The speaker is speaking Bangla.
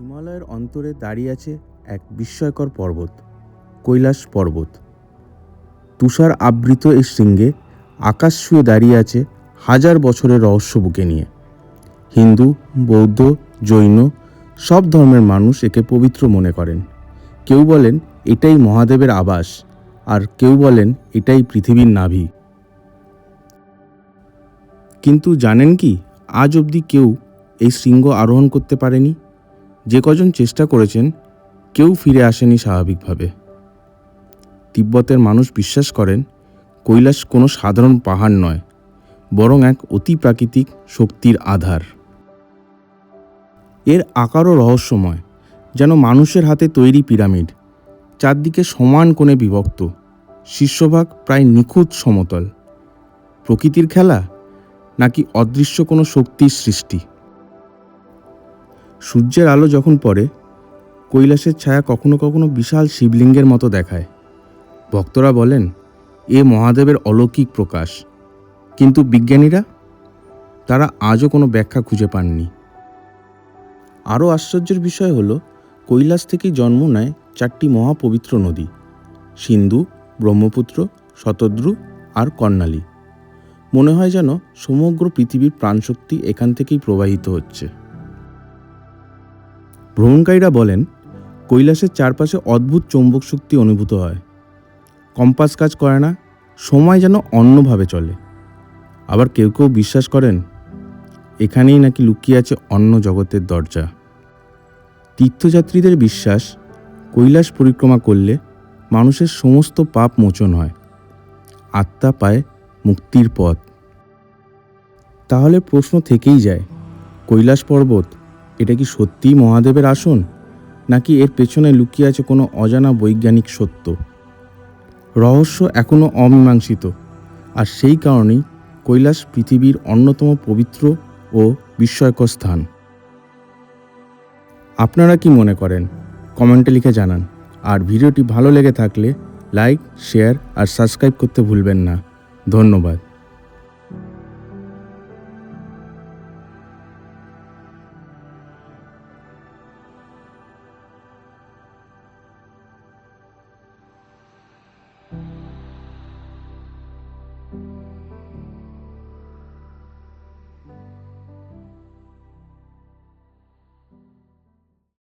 হিমালয়ের অন্তরে দাঁড়িয়ে আছে এক বিস্ময়কর পর্বত, কৈলাস পর্বত। তুষার আবৃত এই শৃঙ্গে আকাশ ছুঁয়ে দাঁড়িয়ে আছে হাজার বছরের রহস্য বুকে নিয়ে। হিন্দু, বৌদ্ধ, জৈন সব ধর্মের মানুষ একে পবিত্র মনে করেন। কেউ বলেন এটাই মহাদেবের আবাস, আর কেউ বলেন এটাই পৃথিবীর নাভি। কিন্তু জানেন কি, আজ অবধি কেউ এই শৃঙ্গ আরোহণ করতে পারেনি? যে কজন চেষ্টা করেছেন, কেউ ফিরে আসেনি স্বাভাবিকভাবে। তিব্বতের মানুষ বিশ্বাস করেন, কৈলাস কোনো সাধারণ পাহাড় নয়, বরং এক অতি প্রাকৃতিক শক্তির আধার। এর আকারও রহস্যময়, যেন মানুষের হাতে তৈরি পিরামিড, চারদিকে সমান কোণে বিভক্ত শীর্ষভাগ প্রায় নিখুঁত সমতল। প্রকৃতির খেলা, নাকি অদৃশ্য কোনো শক্তির সৃষ্টি? সূর্যের আলো যখন পড়ে, কৈলাসের ছায়া কখনো কখনো বিশাল শিবলিঙ্গের মতো দেখায়। ভক্তরা বলেন, এ মহাদেবের অলৌকিক প্রকাশ। কিন্তু বিজ্ঞানীরা? তারা আজও কোনো ব্যাখ্যা খুঁজে পাননি। আরও আশ্চর্যের বিষয় হল, কৈলাস থেকেই জন্ম নেয় চারটি মহাপবিত্র নদী, সিন্ধু, ব্রহ্মপুত্র, শতদ্রু আর কর্ণালী। মনে হয় যেন সমগ্র পৃথিবীর প্রাণশক্তি এখান থেকেই প্রবাহিত হচ্ছে। ভ্রমণকারীরা বলেন, কৈলাসের চারপাশে অদ্ভুত চৌম্বক শক্তি অনুভূত হয়। কম্পাস কাজ করে না, সময় যেন অন্যভাবে চলে। আবার কেউ কেউ বিশ্বাস করেন, এখানেই নাকি লুকিয়ে আছে অন্য জগতের দরজা। তীর্থযাত্রীদের বিশ্বাস, কৈলাস পরিক্রমা করলে মানুষের সমস্ত পাপ মোচন হয়। আত্মা পায় মুক্তির পথ। তাহলে প্রশ্ন থেকেই যায়, কৈলাস পর্বত এটা কি সত্যিই মহাদেবের আসন? নাকি এর পেছনে লুকিয়ে আছে কোনো অজানা বৈজ্ঞানিক সত্য? রহস্য এখনও অমীমাংসিত, আর সেই কারণেই কৈলাস পৃথিবীর অন্যতম পবিত্র ও বিস্ময়কর স্থান। আপনারা কি মনে করেন? কমেন্টে লিখে জানান। আর ভিডিওটি ভালো লেগে থাকলে লাইক, শেয়ার আর সাবস্ক্রাইব করতে ভুলবেন না। ধন্যবাদ।